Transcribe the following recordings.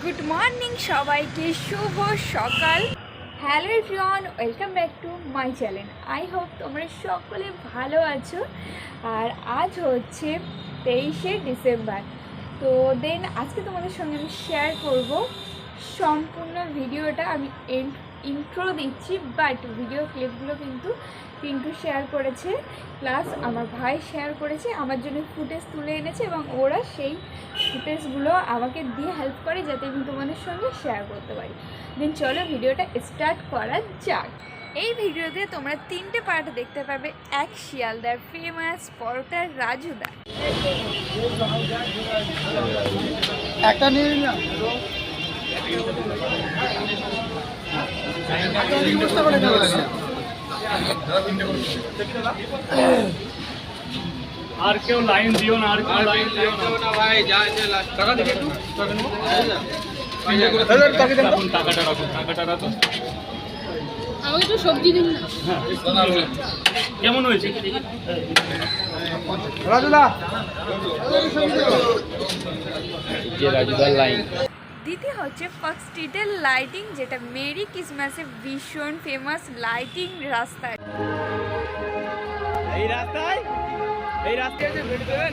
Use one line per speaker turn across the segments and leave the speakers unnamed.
Good morning সবাইকে শুভ সকাল। Hello everyone welcome back to my channel I hope তোমরা সকলে ভালো আছো। আর আজ হচ্ছে তেইশে ডিসেম্বর। তো দেন আজকে তোমাদের সঙ্গে আমি শেয়ার করব। সম্পূর্ণ ভিডিওটা আমি এন্ড ইন্ট্রো দিচ্ছি বাট ভিডিও ক্লিপগুলো কিন্তু পিন্টু শেয়ার করেছে। প্লাস আমার ভাই শেয়ার করেছে, আমার জন্য ফুটেজ তুলে এনেছে এবং ওরা সেই ফুটেজগুলো আমাকে দিয়ে হেল্প করে যাতে আমি তোমাদের সঙ্গে শেয়ার করতে পারি। দেন চলো ভিডিওটা স্টার্ট করা যাক। এই ভিডিওতে তোমরা তিনটে পার্ট দেখতে পাবে এক শিয়ালদার ফেমাস পরোটার রাজুদা
একটা নিয়ে না
আর কেউ লাইন দিও না আর কেউ লাইন দিও না। রাখুন টাকাটা রাখুন টাকাটা রাখুন।
আমাকে তো সবজি দিন না।
হ্যাঁ কেমন হয়েছে?
রাজুদা।
দ্বিতীয় হচ্ছে ফার্স্ট স্ট্রিটের লাইটিং যেটা মেরি ক্রিসমাসে ভীষণ ফেমাস লাইটিং রাস্তায়।
এই রাস্তায়? এই রাস্তায় ভিড় দেবেন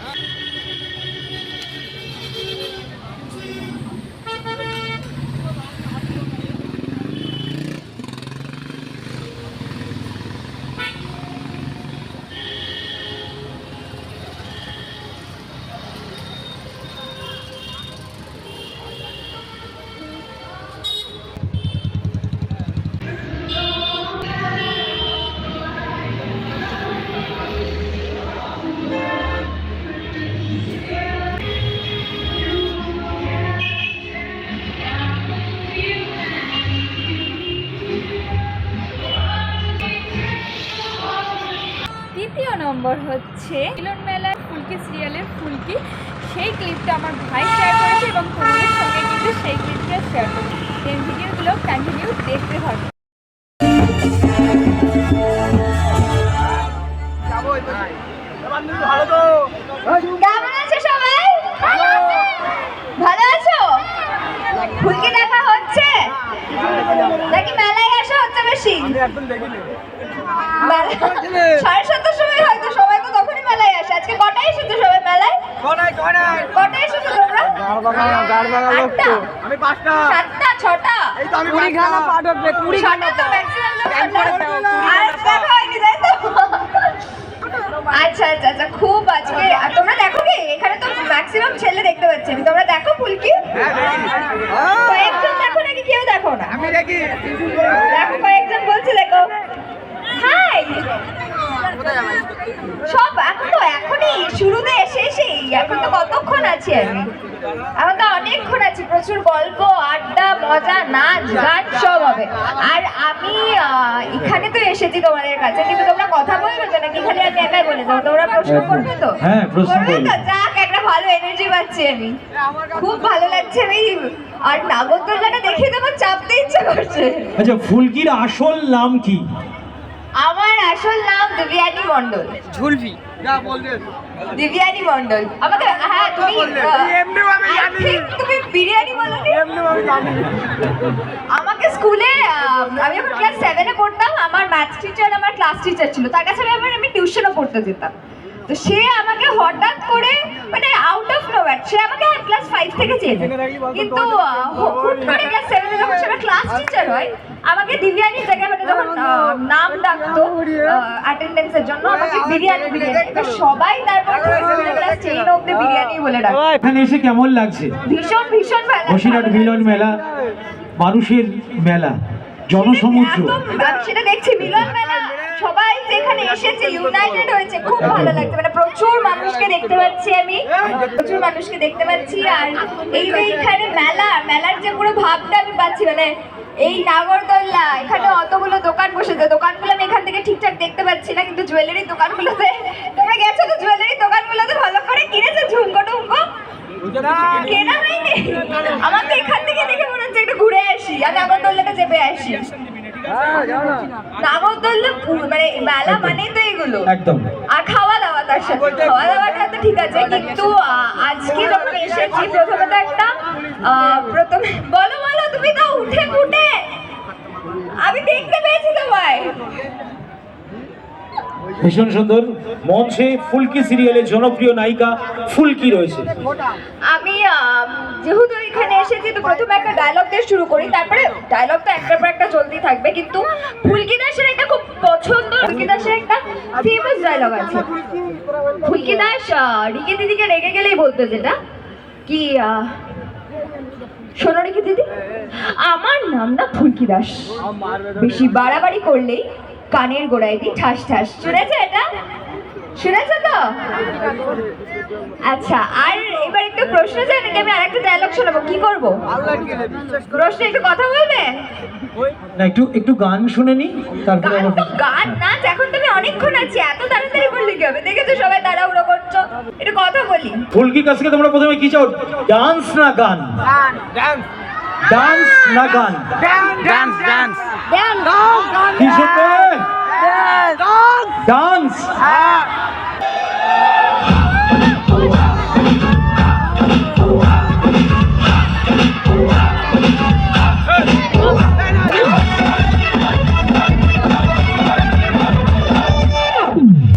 Ah.
তৃতীয় নম্বর হচ্ছে মিলন মেলার ফুলকি সিরিয়ালের ফুলকি। সেই ক্লিপটা আমার ভাই শেয়ার করেছে এবং তোমাদের সঙ্গে কিন্তু সেই ক্লিপটা শেয়ার করেছে। সেই ভিডিওগুলো কন্টিনিউ দেখতে থাকো।
ভালো তো
কেমন আছো সবাই? ভালো আছো? ফুলকি দেখা হচ্ছে? নাকি মেলায় আসা হচ্ছে বেশি?
একদম দেখিনি
মেলা- সাড়ে সাতটার সময় হয়তো সবাই তো তখনই মেলায় আসে আজকে কটায় এসেছ সবাই এসেছ তোমরা?
আমি পাঁচটা।
সাতটা ছটা?
এই তো আমি কুড়ি
তো? আচ্ছা আচ্ছা আচ্ছা খুব আজকে আর তোমরা দেখো কি? এখানে তো ম্যাক্সিমাম ছেলে দেখতে পাচ্ছি আমি। তোমরা দেখো ফুলকি? কয়েকজন দেখো নাকি কেউ দেখো না?
আমি দেখি।
দেখো কয়েকজন বলছে দেখো। হাই সব এখন তো এখনই শুরুতে এসে এসেই। এখন তো কতক্ষণ আছি আমি? এখন তো অনেকক্ষণ আছি। প্রচুর গল্প আড্ডা মজা নাচ গান সব হবে। আর আমি এখানে তো এসেছি তোমাদের কাছে কিন্তু তোমরা কথা বলবে তো নাকি? খালি আমি একাই বলে যাব তোমরা প্রশ্ন করবে তো?
হ্যাঁ, প্রশ্ন
করবে তো? যাক একটা ভালো এনার্জি পাচ্ছি আমি। খুব ভালো লাগছে আমি। আর নাগরদোলনাটা দেখে আমার চাপতে ইচ্ছে করছে।
আচ্ছা ফুলকির আসল নাম কি?
আমার আসল নাম দিব্যানী মন্ডল
ঝুলভি যা
দিব্যানী মন্ডল আমাকে হ্যাঁ তুমি
এমনি আমি জানি।
তুমি বিরিয়ানি বলনি?
এমনি আমি জানি।
আমাকে স্কুলে আমি যখন ক্লাস সেভেনে পড়তাম আমার ম্যাথ টিচার আমার ক্লাস টিচার ছিল। তার কাছে আমি আবার আমি টিউশনও পড়তে যেতাম। তো সে আমাকে হঠাৎ করে মানে আউট অফ নোয়ার সে আমাকে ক্লাস ফাইভ থেকে চেনে। কিন্তু হুট করে ক্লাস সেভেনে যখন সে ক্লাস টিচার হয় আমাকে দিব্যানির জায়গায় মানে যখন নাম ডাকতো অ্যাটেন্ডেন্সের জন্য আমাকে বিরিয়ানি বিরিয়ানি। সবাই তারপর ক্লাস টেন অব্দি বিরিয়ানি বলে ডাকে
এখানে এসে কেমন লাগছে?
ভীষণ ভীষণ ভালো
বসিরহাট মিলন মেলা মানুষের মেলা জনসমুদ্র।
সেটা দেখছি মিলন মেলা সবাই যেখানে এসেছে ইউনাইটেড হয়েছে খুব ভালো লাগছে। মানে প্রচুর মানুষকে দেখতে পাচ্ছি আমি। প্রচুর মানুষকে দেখতে পাচ্ছি। আর এই যে এইখানে মেলা মেলার যে পুরো ভাবটা আমি পাচ্ছি মানে এই নাগরদোল্লা এখানে অতগুলো দোকান বসেছে। দোকানগুলো আমি এখান থেকে ঠিকঠাক দেখতে পাচ্ছি না কিন্তু জুয়েলারি দোকানগুলোতে তোমরা গেছো তো জুয়েলারি দোকানগুলোতে ভালো করে? কিনেছো ঝুমকো টুমকো? কেনা হয়নি? আমার তো এখান থেকে দেখে মনে হচ্ছে একটু ঘুরে আসি। আর নাগরদোল্লাটা চেপে আসি। নাগরদোল্লা মানে মেলা তো এগুলো।
একদম।
আর খাওয়া দাওয়া তার সাথে। খাওয়া দাওয়াটা তো ঠিক আছে কিন্তু আজকে যখন এসেছি প্রথমে তো একটা প্রথমে বলো বলো তুমি তো উঠে ফুটে আমি দেখতে পেয়েছি তোমায়।
ভীষণ সুন্দর। মঞ্চে ফুলকি সিরিয়ালের জনপ্রিয় নায়িকা ফুলকি রয়েছে।
আমি যেহেতু এখানে এসেছি তো প্রথমে একটা ডায়লগ দিয়ে শুরু করি। তারপরে ডায়লগ তো একটার পর একটা চলতেই থাকবে কিন্তু ফুলকি দাসের একটা খুব পছন্দ। ফুলকি দাসের একটা ফেমাস ডায়লগ আছে। ফুলকি দাস রিকি দিদিকে রেগে গেলেই বলতো যেটা কি শোনো রিকি দিদি আমার নাম না ফুলকি দাস। বেশি বাড়াবাড়ি করলেই কানের গোড়ায় দিই ঠাস ঠাস শুনেছো এটা? শুনেছো তো? আচ্ছা আর এবার একটু প্রশ্ন চাই নাকি আমি আরেকটা ডায়লগ শোনাবো? কি করব?
আল্লাহ গেলে বিশ্বাস করো
প্রশ্ন একটু কথা বলবে?
না একটু একটু গান শুনে নি তারপরে
গান
আবার
নাচ এখন তুমি অনেকক্ষণ আছি এত তাড়াতাড়ি করলে কি হবে? দেখেছ সবাই তাড়াহুড়ো করছ? একটু কথা বলি।
ফুলকির কাছ তোমরা প্রথমে কি চাও? ডান্স না গান
ডান্স।
ডান্স না গান
ডান্স ডান্স
কি শুনবে ডান্স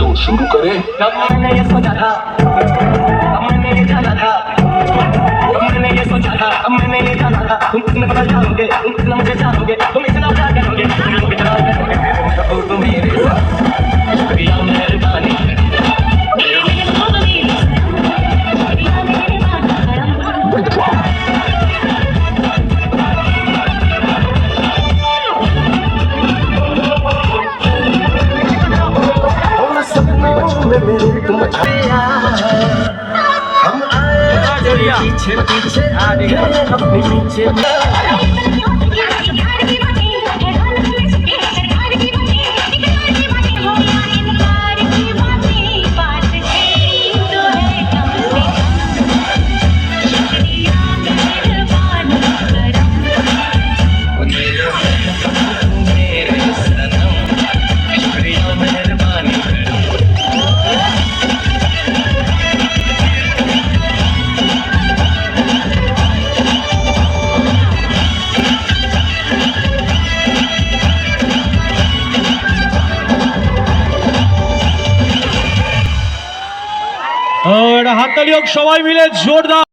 तो शुरू करें
जब मैंने ये सोचा था अब मैंने ये जाना था जब मैंने ये सोचा था अब मैंने ये उठने बजाओगे उठने बजाओगे
简单 হাততালি হোক সবাই মিলে জোরদার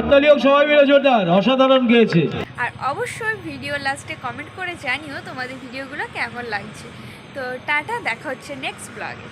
হাততালি হোক, সবাই মিলে জোরদার, অসাধারণ গেয়েছে
আর অবশ্যই ভিডিও লাস্টে কমেন্ট করে জানিও তোমাদের ভিডিওগুলো কেমন লাগছে। তো টাটা, দেখা হচ্ছে নেক্সট ব্লগে